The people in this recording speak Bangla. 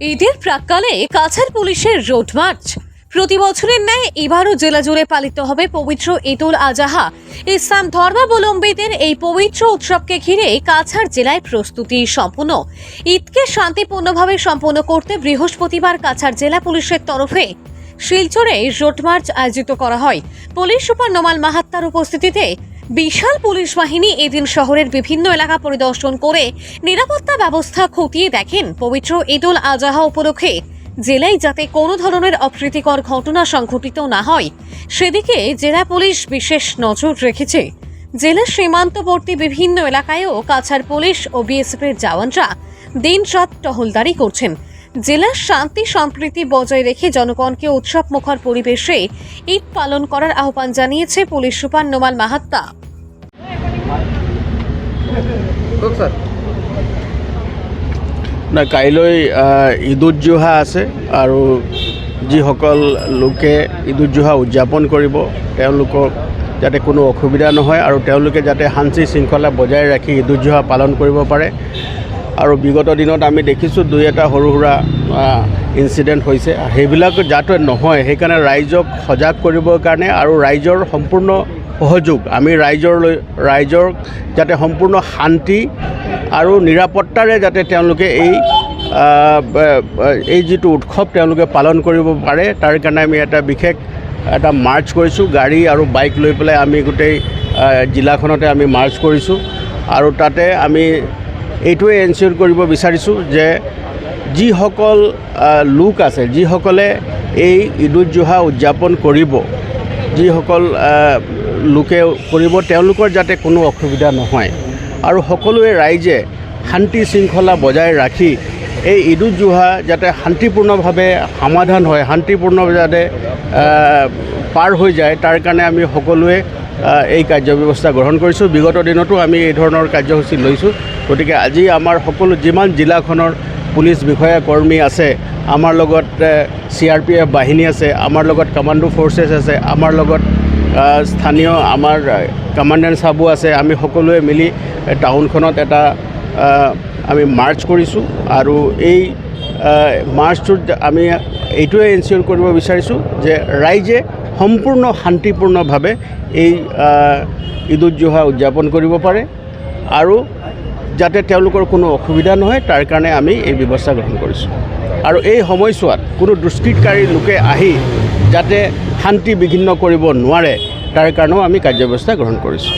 ঈদের প্রাককালে কাছাড় পুলিশের রোড মার্চ। প্রতি বছরের ন্যায় এবারও জেলা জুড়ে পালিত হবে পবিত্র ঈদুল আজাহা। ইসলাম ধর্মাবলম্বীদের এই পবিত্র উৎসবকে ঘিরে কাছাড় জেলায় প্রস্তুতি সম্পূর্ণ। ঈদকে শান্তিপূর্ণভাবে সম্পন্ন করতে বৃহস্পতিবার কাছাড় জেলা পুলিশের তরফে শিলচরে রোড মার্চ আয়োজিত করা হয়। পুলিশ সুপার নোমাল মাহাত্তার উপস্থিতিতে বিশাল পুলিশ বাহিনী এদিন শহরের বিভিন্ন এলাকা পরিদর্শন করে নিরাপত্তা ব্যবস্থা খতিয়ে দেখেন পবিত্র ঈদুল আজাহা উপলক্ষে। জেলায় যাতে কোনো ধরনের অপ্রীতিকর ঘটনা সংঘটিত না হয়, সেদিকে জেলা পুলিশ বিশেষ নজর রেখেছে। জেলার সীমান্তবর্তী বিভিন্ন এলাকায়ও কাছাড় পুলিশ ও বিএসএফের জওয়ানরা দিন রাত টহলদারি করছেন। জেলার শান্তি সম্প্রীতি বজায় রেখে জনগণকে উৎসব মুখর পরিবেশে ঈদ পালন করার আহ্বান জানিয়েছে পুলিশ সুপার নোমাল মাহাত্তা। নাই কাইলৈ আহ, ঈদ উদ জোহা আছে আৰু যিসকল লোকে ঈদ উদ জোহা উদযাপন কৰিব তেওঁলোকক যাতে কোনো অসুবিধা নহয় আৰু তেওঁলোকে যাতে শান্তি শৃংখলা বজাই ৰাখি ঈদ উদ জোহা পালন কৰিব পাৰে। আৰু বিগত দিনত আমি দেখিছোঁ দুই এটা সৰু সুৰা ইনচিডেণ্ট হৈছে। সেইবিলাক যাতে নহয়, সেইকাৰণে ৰাইজক সজাগ কৰিবৰ কাৰণে আৰু ৰাইজৰ সম্পূৰ্ণ সহযোগ, আমি ৰাইজৰলৈ ৰাইজৰ যাতে সম্পূৰ্ণ শান্তি আৰু নিৰাপত্তাৰে যাতে তেওঁলোকে এই এই যিটো উৎসৱ তেওঁলোকে পালন কৰিব পাৰে, তাৰ কাৰণে আমি এটা বিশেষ এটা মাৰ্চ কৰিছোঁ। গাড়ী আৰু বাইক লৈ পেলাই আমি গোটেই জিলাখনতে আমি মাৰ্চ কৰিছোঁ। আৰু তাতে আমি এইটোৱে এনচিয়'ৰ কৰিব বিচাৰিছোঁ যে যিসকল লোক আছে, যিসকলে এই ঈদ উদ জোহা উদযাপন কৰিব, যিসকল লোকে কৰিব, তেওঁলোকৰ যাতে কোনো অসুবিধা নহয়। আৰু সকলোৱে ৰাইজে শান্তি শৃংখলা বজাই ৰাখি এই ঈদ উদ যাতে শান্তিপূৰ্ণভাৱে সমাধান হয় শান্তিপূৰ্ণ যাতে পাৰ হৈ যায়, তাৰ কাৰণে আমি সকলোৱে এই কাৰ্যব্যৱস্থা গ্ৰহণ কৰিছোঁ। বিগত দিনতো আমি এই ধৰণৰ কাৰ্যসূচী লৈছোঁ। গতিকে আজি আমাৰ সকলো যিমান জিলাখনৰ পুলিচ বিষয়া কৰ্মী আছে, আমাৰ লগত চি আৰ পি এফ বাহিনী আছে, আমাৰ লগত কামাণ্ডো ফ'ৰ্চেছ আছে, আমাৰ লগত স্থানীয় আমাৰ কামাণ্ডেণ্ট চাবো আছে, আমি সকলোৱে মিলি টাউনখনত এটা আমি মাৰ্চ কৰিছোঁ আৰু এই মাৰ্চটোত আমি এইটোৱে এনচিয়'ৰ কৰিব বিচাৰিছোঁ যে ৰাইজে সম্পূৰ্ণ শান্তিপূৰ্ণভাৱে এই ঈদ উদ জোহা উদযাপন কৰিব পাৰে আৰু যাতে তেওঁলোকৰ কোনো অসুবিধা নহয়, তাৰ কাৰণে আমি এই ব্যৱস্থা গ্ৰহণ কৰিছোঁ। আৰু এই সময়ছোৱাত কোনো দুষ্কৃতকাৰী লোকে আহি যাতে শান্তি বিঘিন্ন কৰিব নোৱাৰে, তাৰ কাৰণেও আমি কাৰ্যব্যৱস্থা গ্ৰহণ কৰিছোঁ।